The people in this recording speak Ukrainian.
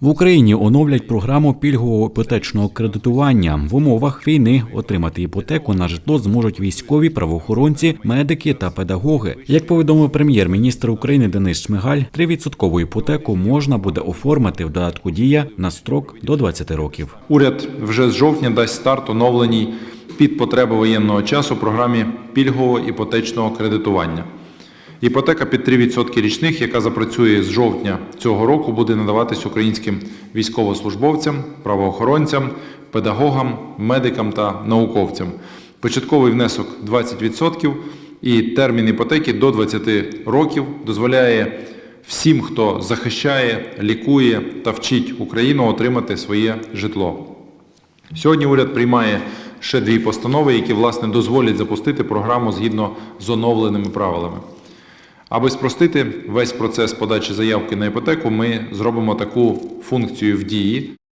В Україні оновлять програму пільгового іпотечного кредитування. В умовах війни отримати іпотеку на житло зможуть військові, правоохоронці, медики та педагоги. Як повідомив прем'єр-міністр України Денис Шмигаль, 3% іпотеку можна буде оформити в додатку дія на строк до 20 років. Уряд вже з жовтня дасть старт оновленій під потреби воєнного часу програмі пільгового іпотечного кредитування. Іпотека під 3% річних, яка запрацює з жовтня цього року, буде надаватись українським військовослужбовцям, правоохоронцям, педагогам, медикам та науковцям. Початковий внесок 20% і термін іпотеки до 20 років дозволяє всім, хто захищає, лікує та вчить Україну отримати своє житло. Сьогодні уряд приймає ще дві постанови, які власне дозволять запустити програму згідно з оновленими правилами. Аби спростити весь процес подачі заявки на іпотеку, ми зробимо таку функцію в дії.